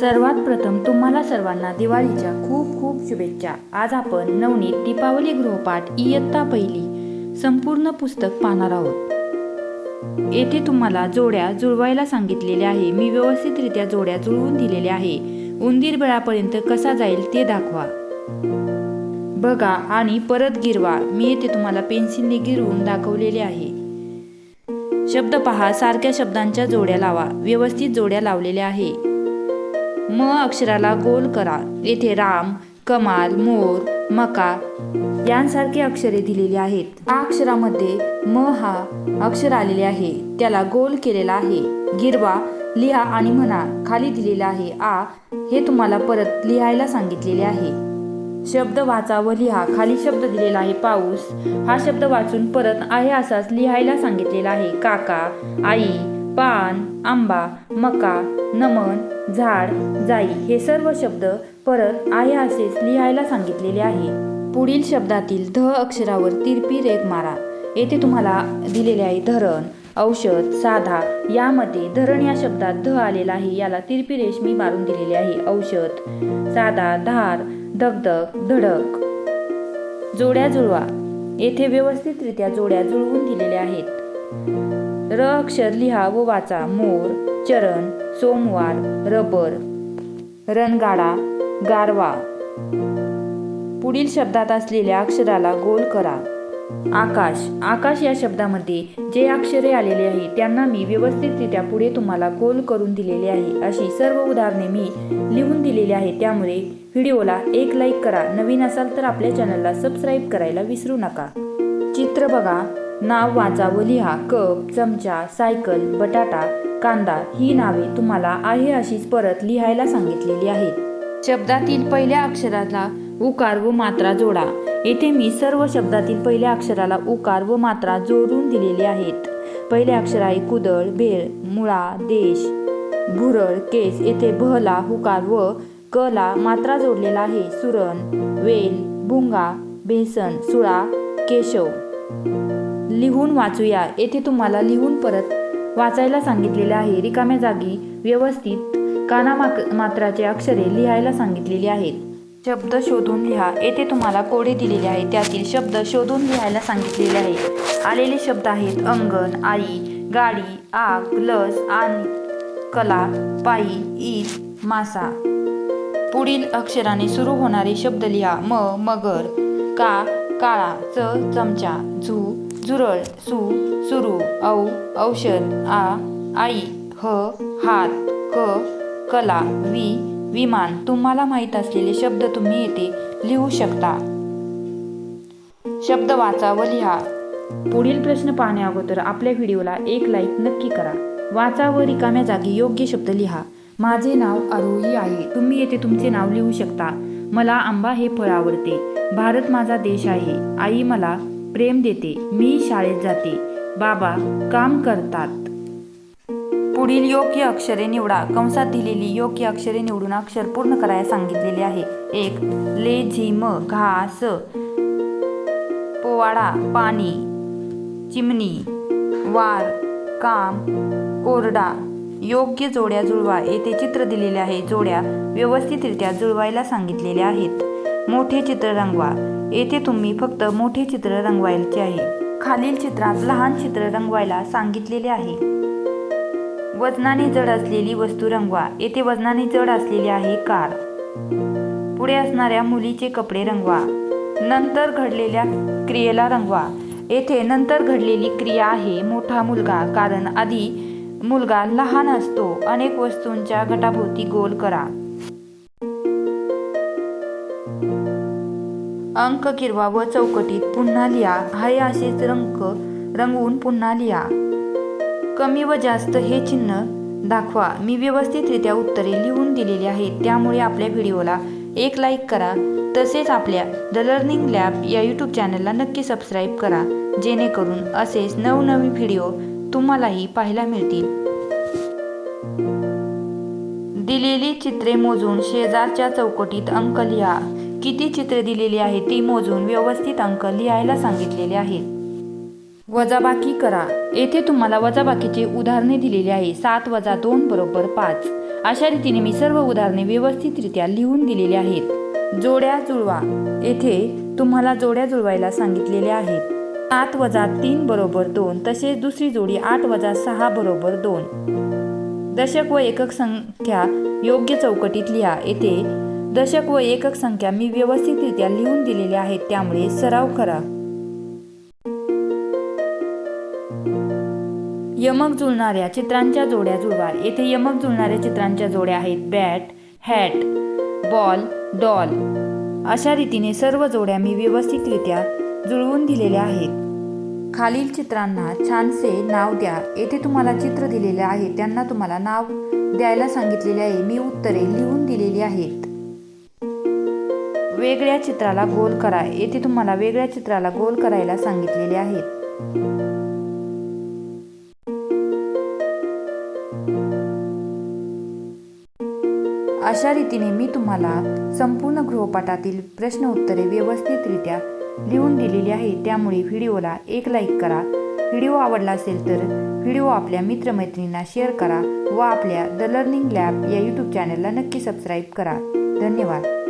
सर्वात प्रथम तुम्हाला सर्वांना दिवाळीच्या खूप खूप शुभेच्छा. आज आपण नवनीत दीपावली गृहपाठ इयत्ता पहिली संपूर्ण पुस्तक पाहणार आहोत. येथे तुम्हाला जोड्या जुळवायला सांगितलेले आहे. मी व्यवस्थितरित्या जोड्या जुळवून दिलेल्या आहे. उंदीर बेळापर्यंत कसा जाईल ते दाखवा. बघा आणि परत गिरवा. मी येथे तुम्हाला पेन्सिलने गिरवून दाखवलेले आहे. शब्द पहा. सारख्या शब्दांच्या जोड्या लावा. व्यवस्थित जोड्या लावलेल्या आहे. म अक्षराला गोल करा. येथे राम कमाल मोर मका यांसारखी अक्षरे दिलेली आहेत. आ अक्षरामध्ये म हा अक्षर आलेले आहे. त्याला गोल केलेला आहे. गिरवा लिहा आणि म्हणा. खाली दिलेला आहे. आ हे तुम्हाला परत लिहायला सांगितलेले आहे. शब्द वाचा व लिहा. खाली शब्द दिलेला आहे पाऊस. हा शब्द वाचून परत आहे असाच लिहायला सांगितलेला आहे. काका आई पान आंबा मका नमन झाड जाई हे सर्व शब्द परत आहे असेच लिहायला सांगितलेले आहे. पुढील शब्दातील ध अक्षरावर तिरपी रेख मारा. येथे तुम्हाला दिलेले आहे धरण औषध साधा. यामध्ये धरण या शब्दात ध आलेला आहे याला तिरपी रेष मी मारून दिलेली आहे. औषध साधा धार धगधग धडक. जोड्या जुळवा. येथे व्यवस्थितरित्या जोड्या जुळवून दिलेल्या आहेत. र अक्षर लिहा व वाचा मोर चरण सोमवार रबर रणगाडा गारवा. पुढील शब्दात असलेल्या अक्षराला गोल करा. आकाश. आकाश या शब्दामध्ये जे अक्षरे आलेले आहे त्यांना मी व्यवस्थितरित्या पुढे तुम्हाला गोल करून दिलेले आहे अशी सर्व उदाहरणे मी लिहून दिलेली आहे त्यामुळे व्हिडिओला एक लाईक करा. नवीन असाल तर आपल्या चॅनलला सबस्क्राईब करायला विसरू नका. चित्र बघा. नाव वाचा व लिहा. कप चमचा सायकल बटाटा कांदा ही नावे तुम्हाला आहे अशीच परत लिहायला सांगितलेली आहेत. शब्दातील पहिल्या अक्षराला उकार व मात्रा जोडा. येथे मी सर्व शब्दातील पहिल्या अक्षराला उकार व मात्रा जोडून दिलेली आहेत. पहिले अक्षर आहे कुदळ भेळ मुळा देश भुरळ केस. येथे भला हुकार व कला मात्रा जोडलेला आहे. सुरण वेल भुंगा बेसन सुळा केशव. लिहून वाचूया. येथे तुम्हाला लिहून परत वाचायला सांगितलेले आहे. रिकाम्या जागी व्यवस्थित काना मात्राचे अक्षरे लिहायला सांगितलेली आहेत. शब्द शोधून लिहा. येथे तुम्हाला कोडे दिलेले आहेत. त्यातील शब्द शोधून लिहायला सांगितलेले आहे आलेले शब्द आहेत अंगण आई गाडी आग लस आणि कला पायी ईद मासा. पुढील अक्षराने सुरू होणारे शब्द लिहा. म मगर का काळा च चमचा झू झुरळ सु सुरू औ औषध आ आई ह हात क कला वि विमान. तुम्हाला माहीत असलेले शब्द तुम्ही येथे लिहू शकता. शब्द वाचा व लिहा. पुढील प्रश्न पाहण्या अगोदर आपल्या व्हिडिओला एक लाईक नक्की करा. वाचा व रिकाम्या जागी योग्य शब्द लिहा. माझे नाव आरोही आहे. तुम्ही येथे तुमचे नाव लिहू शकता. मला आंबा हे फळ आवडते. भारत माझा देश आहे. आई मला प्रेम देते. मी शाळेत जाते. बाबा काम करतात. पुढील योग्य अक्षरे निवडा. कंसात दिलेली योग्य अक्षरे निवडून अक्षर पूर्ण करायला सांगितलेले आहे. एक ले झिम घास पोवाडा पाणी. चिमणी. वार काम. कोरडा. योग्य जोड्या जुळवा. येथे चित्र दिलेले आहे. जोड्या व्यवस्थितरित्या जुळवायला सांगितलेल्या आहेत. मोठे चित्र रंगवा. येथे तुम्ही फक्त मोठे चित्र रंगवायचे आहे. खालील चित्रात लहान चित्र रंगवायला सांगितलेले आहे. वजनाने जड असलेली वस्तू रंगवा. येथे वजनाने जड असलेली आहे कार. पुढे असणाऱ्या मुलीचे कपडे रंगवा. नंतर घडलेल्या क्रियेला रंगवा. येथे नंतर घडलेली क्रिया आहे मोठा मुलगा कारण आधी मुलगा लहान असतो. अनेक वस्तूंच्या गटाभोवती गोल करा. अंक किरवा व चौकटीत पुन्हा लिहा. आहे असेच रंग रंगवून पुन्हा लिहा. कमी व जास्त हे चिन्ह दाखवा. मी व्यवस्थितरित्या उत्तरे लिहून दिलेली आहेत. त्यामुळे आपल्या व्हिडिओला एक लाईक करा. तसेच आपल्या द लर्निंग लॅब या यूट्यूब चॅनलला नक्की सबस्क्राईब करा. जेणेकरून असेच नवनवीन व्हिडिओ तुम्हालाही पाहायला मिळतील. दिलेली चित्रे मोजून शेजारच्या चौकटीत अंक लिहा. किती चित्रे दिलेली आहेत ती मोजून व्यवस्थित अंक लिहायला सांगितलेले आहेत. वजाबाकी करा. येथे तुम्हाला वजाबाकीची उदाहरणे दिलेली आहे. सात वजा दोन बरोबर पाच. अशा रीतीने मी सर्व उदाहरणे व्यवस्थितरित्या लिहून दिलेली आहेत. जोड्या जुळवा. येथे तुम्हाला जोड्या जुळवायला सांगितलेले आहेत आठ वजा तीन बरोबर दोन तसेच दुसरी जोडी आठ वजा सहा बरोबर दोन. दशक व एकक संख्या योग्य चौकटीत लिहा. येथे दशक व एकक संख्या मी व्यवस्थितरित्या लिहून दिलेल्या आहेत त्यामुळे सराव करा. यमक जुळणाऱ्या चित्रांच्या जोड्या जुळवा. येथे यमक जुळणाऱ्या चित्रांच्या जोड्या आहेत. Bat hat ball doll. अशा रीतीने सर्व जोड्या मी व्यवस्थितरित्या जुळवून दिलेल्या आहेत. खालील चित्रांना छानसे नाव द्या. येथे तुम्हाला चित्र दिलेले आहे. त्यांना तुम्हाला नाव द्यायला सांगितलेले आहे. मी उत्तरे लिहून दिलेली आहेत. वेगळ्या चित्राला गोल करा. येथे तुम्हाला वेगळ्या चित्राला गोल करायला सांगितलेले आहेत अशा रीतीने मी तुम्हाला संपूर्ण गृहपाठातील प्रश्न उत्तरे व्यवस्थितरित्या लिहून दिलेली आहे. त्यामुळे व्हिडिओला एक लाईक करा. व्हिडिओ आवडला असेल तर व्हिडिओ आपल्या मित्रमैत्रिणींना शेअर करा व आपल्या द लर्निंग लॅब या यूट्यूब चॅनलला नक्की सबस्क्राईब करा. धन्यवाद.